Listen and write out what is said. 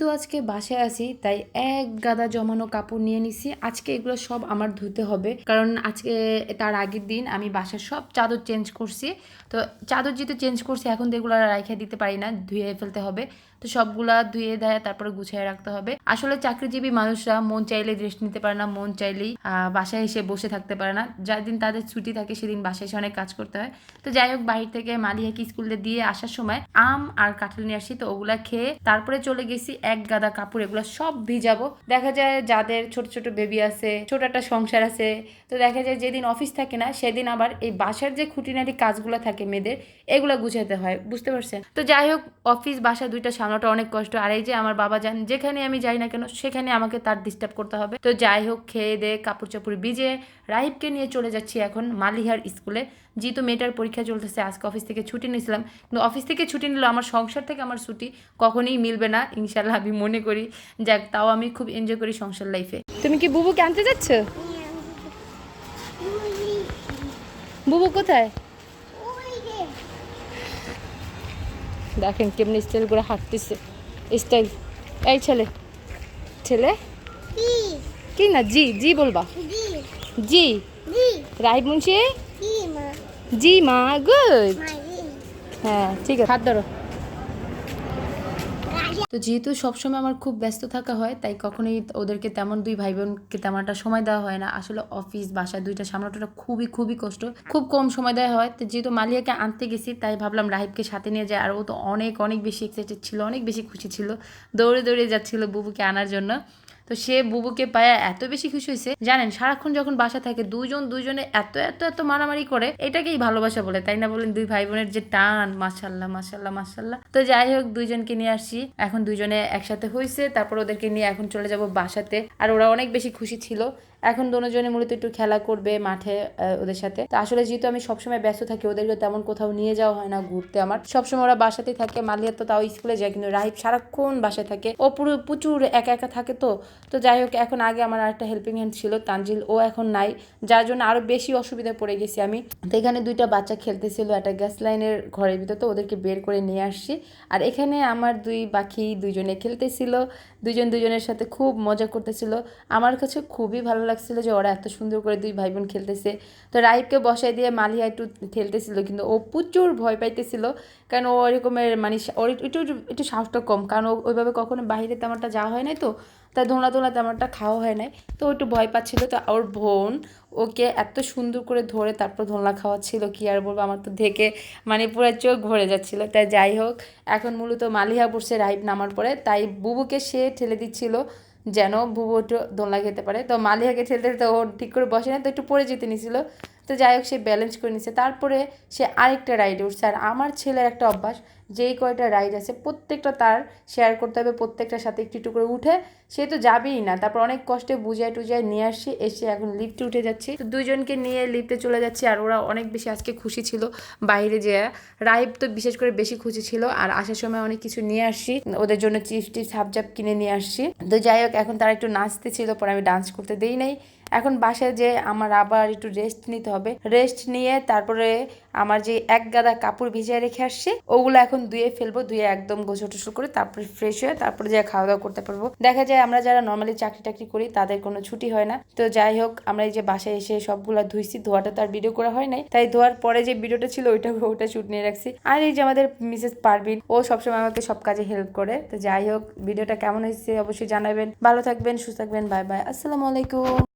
যেহেতু আজকে বাসায় আছি, তাই এক গাদা জমানো কাপড় নিয়ে নিছি। আজকে এগুলো সব আমার ধুতে হবে। কারণ আজকে তার আগের দিন আমি বাসার সব চাদর চেঞ্জ করছি। তো চাদর যেহেতু চেঞ্জ করছি, এখন তো এগুলো রাইখে দিতে পারি না, ধুয়ে ফেলতে হবে। তো সবগুলা ধুয়ে দেয়, তারপরে গুছিয়ে রাখতে হবে। আসলে চাকরিজীবী মানুষরা মন চাইলে রেস্ট নিতে পারে না, মন চাইলেই বাসায় এসে বসে থাকতে পারে না। যার দিন তাদের ছুটি থাকে সেদিন বাসায় এসে অনেক কাজ করতে হয়। তো যাই হোক, বাহির থেকে মালিয়াকে স্কুলে দিয়ে আসার সময় আম আর কাঁঠাল নিয়ে আসি। তো ওগুলা খেয়ে তারপরে চলে গেছি এক গাদা কাপড়, এগুলো সব ভিজাবো। দেখা যায় যাদের ছোট ছোট বেবি আছে, ছোট একটা সংসার আছে, তো দেখা যায় যেদিন অফিস থাকে না, সেদিন আবার এই বাসার যে খুঁটিনাটি কাজগুলো থাকে মেয়েদের, এগুলো গুছাতে হয়। বুঝতে পারছেন? তো যাই হোক অফিস বাসা দুইটা সামলাটা অনেক কষ্ট। আর এই যে আমার বাবা যান যেখানে আমি যাই না কেন সেখানে আমাকে তার ডিস্টার্ব করতে হবে। তো যাই হোক খেয়ে দে কাপড় চাপড় ভিজে রাহিবকে নিয়ে চলে যাচ্ছি এখন মালিহার স্কুলে যেহেতু মেয়েটার পরীক্ষা চলতেছে আজকে অফিস থেকে ছুটি নিয়েছিলাম। কিন্তু অফিস থেকে ছুটি নিল আমার সংসার থেকে আমার ছুটি কখনোই মিলবে না ইনশাল্লাহ আমি মনে করি। যাক তাও আমি খুব এনজয় করি সংসার লাইফে তুমি কি বুবুকে আনতে যাচ্ছ। বুবু কোথায়? দেখেন কেমনি স্টাইল করে হাঁটতেছে। স্টাইল এই ছেলে। ছেলে? কি না? জি জি বলবা। জি। রাহিব মুন্সি? জি মা। গুড হ্যাঁ ঠিক আছে। হাত ধরো। তো যেহেতু সবসময় আমার খুব ব্যস্ত থাকা হয়, তাই কখনোই ওদেরকে তেমন দুই ভাই বোনকে তেমন একটা সময় দেওয়া হয় না। আসলে অফিস বাসা দুইটা সামলানোটা খুবই খুবই কষ্ট। খুব কম সময় দেওয়া হয়। তো যেহেতু মালিয়াকে আনতে গেছি, তাই ভাবলাম রাহিবকে সাথে নিয়ে যায় আর ও তো অনেক অনেক বেশি এক্সাইটেড ছিল, অনেক বেশি খুশি ছিল। দৌড়ে দৌড়ে যাচ্ছিল বুবুকে আনার জন্য। তো সে বুবুকে পায়া এত বেশি খুশি হয়েছে। জানেন, সারাক্ষণ যখন বাসা থাকে, দুজন দুজনে এত এত এত মারামারি করে, এটাকেই ভালোবাসা বলে, তাই না বলেন? দুই ভাই বোনের যে টান মাসাল্লাহ মাসাল্লাহ মাসাল্লাহ তো যাই হোক, দুইজনকে নিয়ে আসছি। এখন দুজনে একসাথে হয়েছে তারপর ওদেরকে নিয়ে এখন চলে যাব বাসাতে। আর ওরা অনেক বেশি খুশি ছিল। এখন দুজনে মূলত একটু খেলা করবে মাঠে ওদের সাথে। তো আসলে যেহেতু আমি সবসময় ব্যস্ত থাকি ওদেরকে তেমন কোথাও নিয়ে যাওয়া হয় না ঘুরতে আমার। সবসময় ওরা বাসাতেই থাকে। মালিয়া তো তাও স্কুলে যায়, কিন্তু রাহিব সারাক্ষণ বাসায় থাকে। ও পুরো প্রচুর একা একা থাকে তো। তো যাই হোক, এখন আগে আমার আরেকটা হেল্পিং হ্যান্ড ছিল, তানজিল। ও এখন নাই, যার জন্য আরও বেশি অসুবিধায় পড়ে গেছি আমি। তো এখানে দুইটা বাচ্চা খেলতেছিল একটা গ্যাস লাইনের ঘরের ভিতর তো, ওদেরকে বের করে নিয়ে আসছি। আর এখানে আমার দুই পাখি দুইজনে খেলতেছিল। দুজন দুজনের সাথে খুব মজা করতেছিল। আমার কাছে খুবই ভালো লাগছিল যে ওরা এত সুন্দর করে দুই ভাই বোন খেলতেছে। তো রাইবকে বসাই দিয়ে মালিয়া একটু খেলতেছিল কিন্তু ও প্রচুর ভয় পাইতেছিল। কারণ ও এরকমের মানে ওর একটু একটু সাহসটা কম। কারণ ও ওইভাবে কখনো বাইরে তেমনটা যাওয়া হয় নাই তো তাই ধোলা ধোলা তেমনটা খাওয়া হয় নাই। তো একটু ভয় পাচ্ছিল। তো ওর বোন ওকে এত সুন্দর করে ধরে তারপর ধোলা খাওয়াচ্ছিল, কি আর বলব, আমার তো দেখে মানে পুরো চোখ ভরে যাচ্ছিল। তাই যাই হোক, এখন মূলত মালিহা পড়ছে রাইব নামার পরে। তাই বুবুকে সে ঠেলে দিচ্ছিল। যেন বুবু দোলা খেতে পারে। তো মালিহাকে ঠেলতে ঠেলতে ও ঠিক করে বসে না তো একটু পড়ে যেতে নিছিল তো যাই হোক, সে ব্যালেন্স করে নিছে। তারপরে সে আরেকটা রাইডে উঠছে। আর আমার ছেলের একটা অভ্যাস, যেই কয়টা রাইড আছে, প্রত্যেকটা তার শেয়ার করতে হবে, প্রত্যেকটার সাথে একটু একটু করে উঠে। সে তো যাবেই না। তারপর অনেক কষ্টে বুঝায় টুজায় নিয়ে আসছি, এসে এখন লিফটে উঠে যাচ্ছি। তো দুজনকে নিয়ে লিফটে চলে যাচ্ছি, আর ওরা অনেক বেশি আজকে খুশি ছিল বাইরে যে রাইব তো বিশেষ করে বেশি খুশি ছিল। আর আসার সময় অনেক কিছু নিয়ে আসছি, ওদের জন্য চিপস টিপস হাবজাব কিনে নিয়ে আসছি। তো যাই হোক, এখন তারা একটু নাচতে ছিল পরে আমি ডান্স করতে দেই নাই। এখন বাসায় যে আমার আবার একটু রেস্ট নিতে হবে। রেস্ট নিয়ে তারপরে আমার যে এক গাদা কাপড় ভিজিয়ে রেখে আসছে, ওগুলো এখন ধুয়ে ফেলব, ধুয়ে একদম গোছল টোসল করে তারপরে ফ্রেশ হয়ে তারপরে যা খাওয়া দাওয়া করতে পারব। দেখা যায় আমরা যারা নর্মালি চাকরি টাকরি করি, তাদের কোনো ছুটি হয় না। তো যাই হোক, আমরা এই যে বাসায় এসে সবগুলা ধুইছি, ধোয়াটা তো আর ভিডিও করা হয় নাই। তাই ধোয়ার পরে যে ভিডিওটা ছিল, ওইটা, ওটা শুট নিয়ে রাখছি। আর এই যে আমাদের মিসেস পারবিন ও সবসময় আমাকে সব কাজে হেল্প করে। তো যাই হোক ভিডিওটা কেমন হয়েছে অবশ্যই জানাবেন। ভালো থাকবেন, সুস্থ থাকবেন বাই বাই আসসালামু আলাইকুম।